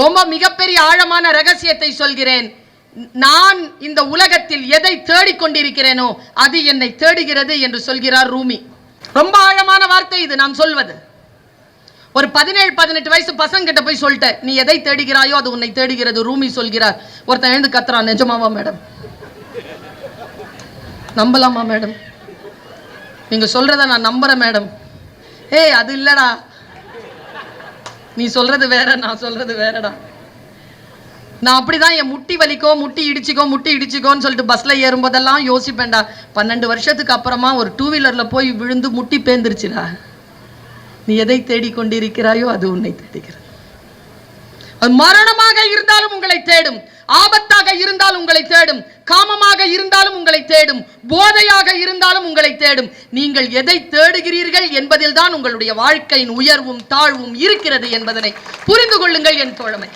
ரொம்ப மிகப்பெரிய ஆழமான ரகசியத்தை சொல்கிறேன். நான் இந்த உலகத்தில் எதை தேடிக்கொண்டிருக்கிறேனோ அது என்னை தேடுகிறது என்று சொல்கிறார் ரூமி. ரொம்ப ஆழமான வார்த்தை இது நான் சொல்வது. ஒரு பதினேழு பதினெட்டு வயசு பசங்க கிட்ட போய் சொல்லிட்டேன் நீ எதை தேடுகிறாயோ அது உன்னை தேடுகிறது ரூமி சொல்கிறார். ஒருத்தன் எழுந்து கத்துறான் நிஜமாவா மேடம்? நம்பலாமா மேடம்? நீங்க சொல்றத நான் நம்புறேன் மேடம். ஏய் அது இல்லடா. நீ சொல்றது வேற நான் சொல்றது வேறடா. நான் அப்படிதான் என் முட்டி வலிக்கோ முட்டி இடிச்சிக்கோ முட்டி இடிச்சிக்கோன்னு சொல்லிட்டு பஸ்ல ஏறும்போதெல்லாம் யோசிப்பேன்டா. பன்னெண்டு வருஷத்துக்கு அப்புறமா ஒரு டூ வீலர்ல போய் விழுந்து முட்டி பேந்துருச்சுடா. நீ எதை தேடிக்கொண்டிருக்கிறாயோ அது உன்னை தேடுகிறது. அது மரணமாக இருந்தாலும் உங்களை தேடும் ஆபத்தாக இருந்தாலும் உங்களை தேடும். காமமாக இருந்தாலும் உங்களை தேடும். போதையாக இருந்தாலும் உங்களை தேடும். நீங்கள் எதை தேடுகிறீர்கள் என்பதில் தான் உங்களுடைய வாழ்க்கையின் உயர்வும் தாழ்வும் இருக்கிறது என்பதனை புரிந்து கொள்ளுங்கள் என் தோழமை